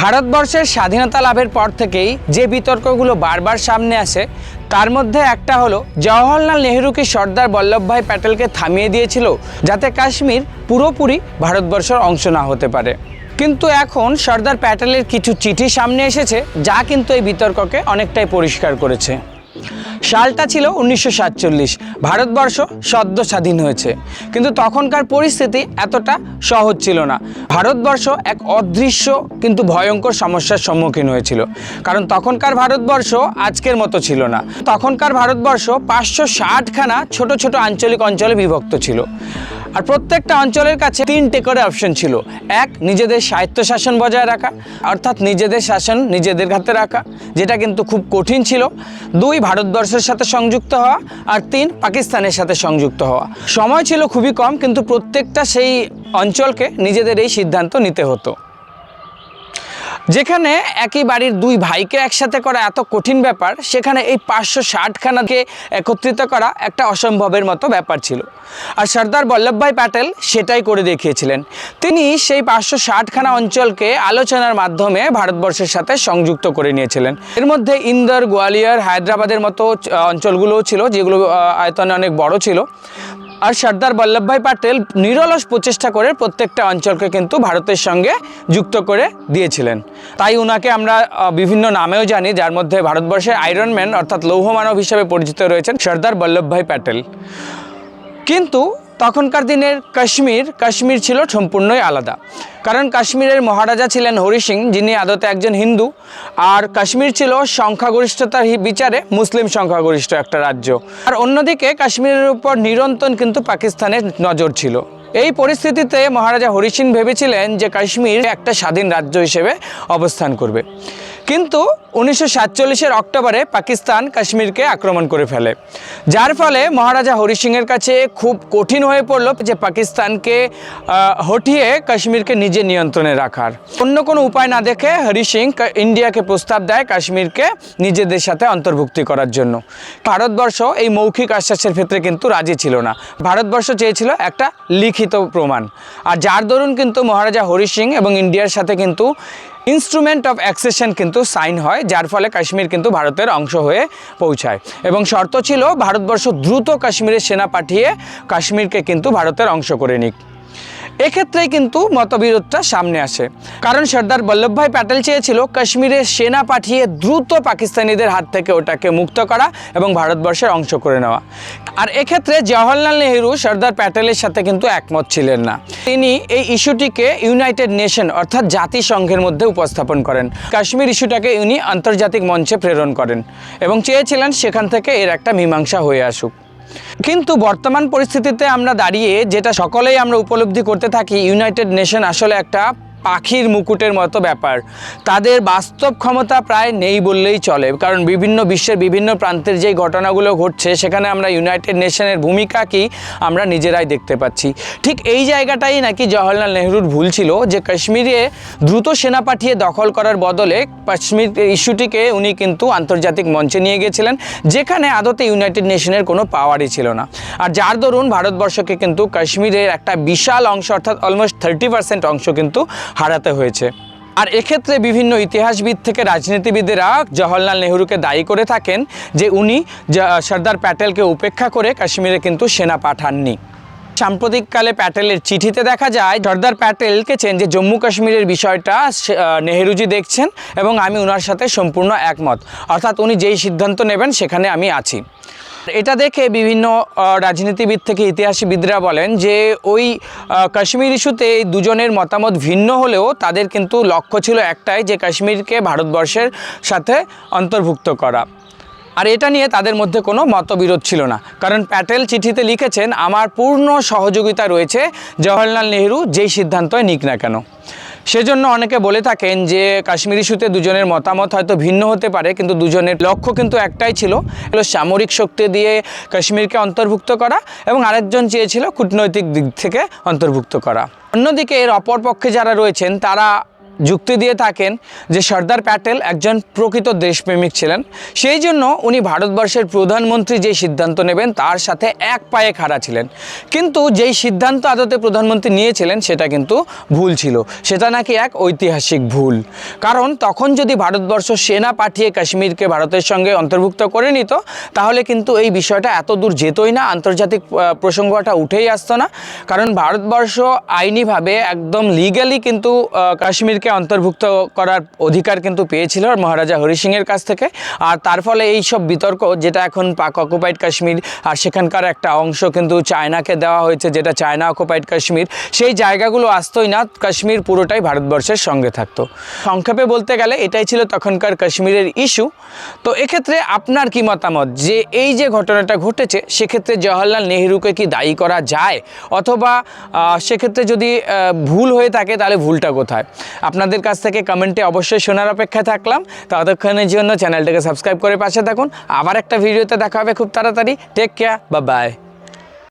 ভারতবর্ষের স্বাধীনতা লাভের পর থেকেই যে বিতর্কগুলো বারবার সামনে আসে, তার মধ্যে একটা হলো, জওহরলাল নেহরু কি সর্দার বল্লভভাই প্যাটেলকে থামিয়ে দিয়েছিল যাতে কাশ্মীর পুরোপুরি ভারতবর্ষের অংশ না হতে পারে। কিন্তু এখন সর্দার প্যাটেলের কিছু চিঠি সামনে এসেছে, যা কিন্তু এই বিতর্ককে অনেকটাই পরিষ্কার করেছে। সালটা ছিল উনিশশো সাতচল্লিশ। ভারতবর্ষ সদ্য স্বাধীন হয়েছে। কিন্তু তখনকার পরিস্থিতি এতটা সহজ ছিল না। ভারতবর্ষ এক অদৃশ্য কিন্তু ভয়ঙ্কর সমস্যার সম্মুখীন হয়েছিল। কারণ তখনকার ভারতবর্ষ আজকের মতো ছিল না। তখনকার ভারতবর্ষ পাঁচশো ষাটখানা ছোট ছোট আঞ্চলিক অঞ্চলে বিভক্ত ছিল। আর প্রত্যেকটা অঞ্চলের কাছে তিনটে করে অপশন ছিল। এক, নিজেদের স্বায়ত্তশাসন বজায় রাখা, অর্থাৎ নিজেদের শাসন নিজেদের হাতে রাখা, যেটা কিন্তু খুব কঠিন ছিল। দুই, ভারতবর্ষের সাথে সংযুক্ত হওয়া, আর তিন, পাকিস্তানের সাথে সংযুক্ত হওয়া। সময় ছিল খুবই কম, কিন্তু প্রত্যেকটা সেই অঞ্চলকে নিজেদের এই সিদ্ধান্ত নিতে হতো। যেখানে একই বাড়ির দুই ভাইকে একসাথে করা এত কঠিন ব্যাপার, সেখানে এই পাঁচশো ষাটখানাকে একত্রিত করা একটা অসম্ভবের মতো ব্যাপার ছিল। আর সর্দার বল্লভভাই প্যাটেল সেটাই করে দেখিয়েছিলেন। তিনি সেই পাঁচশো ষাটখানা অঞ্চলকে আলোচনার মাধ্যমে ভারতবর্ষের সাথে সংযুক্ত করে নিয়েছিলেন। এর মধ্যে ইন্দোর, গোয়ালিয়র, হায়দ্রাবাদের মতো অঞ্চলগুলোও ছিল, যেগুলো আয়তনে অনেক বড় ছিল। আর সর্দার বল্লভভাই পাটেল নিরলস প্রচেষ্টা করে প্রত্যেকটা অঞ্চলকে কিন্তু ভারতের সঙ্গে যুক্ত করে দিয়েছিলেন। তাই উনাকে আমরা বিভিন্ন নামেও জানি, যার মধ্যে ভারতবর্ষের আয়রন ম্যান অর্থাৎ লৌহ মানব হিসেবে পরিচিত রয়েছেন সর্দার বল্লভভাই প্যাটেল কিন্তু তখনকার দিনের কাশ্মীর কাশ্মীর ছিল সম্পূর্ণই আলাদা। কারণ কাশ্মীরের মহারাজা ছিলেন হরি সিং, যিনি আদতে একজন হিন্দু। আর কাশ্মীর ছিল সংখ্যাগরিষ্ঠতার বিচারে মুসলিম সংখ্যাগরিষ্ঠ একটা রাজ্য। আর অন্যদিকে কাশ্মীরের উপর নিরন্তন কিন্তু পাকিস্তানের নজর ছিল। এই পরিস্থিতিতে মহারাজা হরি সিং ভেবেছিলেন যে কাশ্মীর একটা স্বাধীন রাজ্য হিসেবে অবস্থান করবে। কিন্তু উনিশশো সাতচল্লিশের অক্টোবরে পাকিস্তান কাশ্মীরকে আক্রমণ করে ফেলে। যার ফলে মহারাজা হরি সিংয়ের কাছে খুব কঠিন হয়ে পড়ল যে পাকিস্তানকে হটিয়ে কাশ্মীরকে নিজের নিয়ন্ত্রণে রাখার। অন্য কোনো উপায় না দেখে হরি সিং ইন্ডিয়াকে প্রস্তাব দেয় কাশ্মীরকে নিজেদের সাথে অন্তর্ভুক্তি করার জন্য। ভারতবর্ষ এই মৌখিক আশ্বাসের ক্ষেত্রে কিন্তু রাজি ছিল না। ভারতবর্ষ চেয়েছিল একটা লিখিত প্রমাণ। আর যার দরুন কিন্তু মহারাজা হরি সিং এবং ইন্ডিয়ার সাথে কিন্তু ইনস্ট্রুমেন্ট অফ অ্যাক্সেশন কিন্তু সাইন হয়, যার ফলে কাশ্মীর কিন্তু ভারতের অংশ হয়ে পৌঁছায়। এবং শর্ত ছিল, ভারতবর্ষ দ্রুত কাশ্মীরের সেনা পাঠিয়ে কাশ্মীরকে কিন্তু ভারতের অংশ করে নিক। এক্ষেত্রেই কিন্তু মতবিরোধটা সামনে আসে। কারণ সর্দার বল্লভভাই প্যাটেল চেয়েছিল কাশ্মীরের সেনা পাঠিয়ে দ্রুত পাকিস্তানিদের হাত থেকে ওটাকে মুক্ত করা এবং ভারতবর্ষের অংশ করে নেওয়া। আর এক্ষেত্রে জওহরলাল নেহেরু সর্দার প্যাটেলের সাথে কিন্তু একমত ছিলেন না। তিনি এই ইস্যুটিকে ইউনাইটেড নেশন অর্থাৎ জাতিসংঘের মধ্যে উপস্থাপন করেন। কাশ্মীর ইস্যুটাকে উনি আন্তর্জাতিক মঞ্চে প্রেরণ করেন এবং চেয়েছিলেন সেখান থেকে এর একটা মীমাংসা হয়ে আসুক। কিন্তু বর্তমান পরিস্থিতিতে আমরা দাঁড়িয়ে যেটা সকলেই আমরা উপলব্ধি করতে থাকি ইউনাইটেড নেশন আসলে একটা পাখির মুকুটের মতো ব্যাপার। তাদের বাস্তব ক্ষমতা প্রায় নেই বললেই চলে। কারণ বিভিন্ন বিশ্বের বিভিন্ন প্রান্তের যেই ঘটনাগুলো ঘটছে, সেখানে আমরা ইউনাইটেড নেশনের ভূমিকা কি, আমরা নিজেরাই দেখতে পাচ্ছি। ঠিক এই জায়গাটাই নাকি জওয়াহরলাল নেহরুর ভুল ছিল যে কাশ্মীরে দ্রুত সেনা পাঠিয়ে দখল করার বদলে কাশ্মীর ইস্যুটিকে উনি কিন্তু আন্তর্জাতিক মঞ্চে নিয়ে গেছিলেন, যেখানে আদতে ইউনাইটেড নেশনের কোনো পাওয়ারই ছিল না। আর যার দরুন ভারতবর্ষকে কিন্তু কাশ্মীরের একটা বিশাল অংশ, অর্থাৎ অলমোস্ট থার্টি পার্সেন্ট অংশ কিন্তু হারাতে হয়েছে। আর এক্ষেত্রে বিভিন্ন ইতিহাসবিদ থেকে রাজনীতিবিদেরা জওহরলাল নেহরুকে দায়ী করে থাকেন যে উনি সর্দার প্যাটেলকে উপেক্ষা করে কাশ্মীরে কিন্তু সেনা পাঠাননি। সাম্প্রতিককালে প্যাটেলের চিঠিতে দেখা যায়, সর্দার প্যাটেল লিখেছেন যে জম্মু কাশ্মীরের বিষয়টা নেহেরুজি দেখছেন এবং আমি ওনার সাথে সম্পূর্ণ একমত। অর্থাৎ উনি যেই সিদ্ধান্ত নেবেন, সেখানে আমি আছি। এটা দেখে বিভিন্ন রাজনীতিবিদ থেকে ইতিহাসবিদরা বলেন যে ওই কাশ্মীর ইস্যুতে দুজনের মতামত ভিন্ন হলেও তাদের কিন্তু লক্ষ্য ছিল একটাই, যে কাশ্মীরকে ভারতবর্ষের সাথে অন্তর্ভুক্ত করা। আর এটা নিয়ে তাদের মধ্যে কোনো মতবিরোধ ছিল না। কারণ প্যাটেল চিঠিতে লিখেছেন, আমার পূর্ণ সহযোগিতা রয়েছে, জওহরলাল নেহরু যেই সিদ্ধান্তই নিক না কেন। সেজন্য অনেকে বলে থাকেন যে, কাশ্মীর ইস্যুতে দুজনের মতামত হয়তো ভিন্ন হতে পারে, কিন্তু দুজনের লক্ষ্য কিন্তু একটাই ছিল সামরিক শক্তি দিয়ে কাশ্মীরকে অন্তর্ভুক্ত করা এবং আরেকজন চেয়েছিল কূটনৈতিক দিক থেকে অন্তর্ভুক্ত করা। অন্যদিকে এর অপরপক্ষে যারা রয়েছেন, তারা যুক্তি দিয়ে থাকেন যে সর্দার প্যাটেল একজন প্রকৃত দেশপ্রেমিক ছিলেন। সেই জন্য উনি ভারতবর্ষের প্রধানমন্ত্রী যে সিদ্ধান্ত নেবেন তার সাথে এক পায়ে খাড়া ছিলেন। কিন্তু যেই সিদ্ধান্ত আদতে প্রধানমন্ত্রী নিয়েছিলেন সেটা কিন্তু ভুল ছিল। সেটা নাকি এক ঐতিহাসিক ভুল। কারণ তখন যদি ভারতবর্ষ সেনা পাঠিয়ে কাশ্মীরকে ভারতের সঙ্গে অন্তর্ভুক্ত করে নিত তাহলে কিন্তু এই বিষয়টা এত দূর যেতই না আন্তর্জাতিক প্রসঙ্গটা উঠেই আসতো না। কারণ ভারতবর্ষ আইনিভাবে একদম লিগ্যালি কিন্তু আহ, কাশ্মীরকে অন্তর্ভুক্ত করার অধিকার কিন্তু পেয়েছিল মহারাজা হরি সিংয়ের কাছ থেকে। আর তার ফলে এই সব বিতর্ক যেটা এখন পাক অকুপাইড কাশ্মীর, আর সেখানকার একটা অংশ কিন্তু চায়নাকে দেওয়া হয়েছে, যেটা চায়না অকুপাইড কাশ্মীর, সেই জায়গাগুলো আসতোই না, কাশ্মীর পুরোটাই ভারতবর্ষের সঙ্গে থাকতো। সংক্ষেপে বলতে গেলে এটাই ছিল তখনকার কাশ্মীরের ইস্যু। তো এক্ষেত্রে আপনার কি মতামত? যে এই যে ঘটনাটা ঘটেছে, সেক্ষেত্রে জওহরলাল নেহরুকে কি দায়ী করা যায়? অথবা সেক্ষেত্রে যদি ভুল হয়ে থাকে, তাহলে ভুলটা কোথায়? আপনাদের কাছ থেকে কমেন্টে অবশ্যই শোনার অপেক্ষায় থাকলাম। ততক্ষণের জন্য চ্যানেলটাকে সাবস্ক্রাইব করে পাশে থাকুন। আবার একটা ভিডিওতে দেখা হবে খুব তাড়াতাড়ি। টেক কেয়ার বা বাই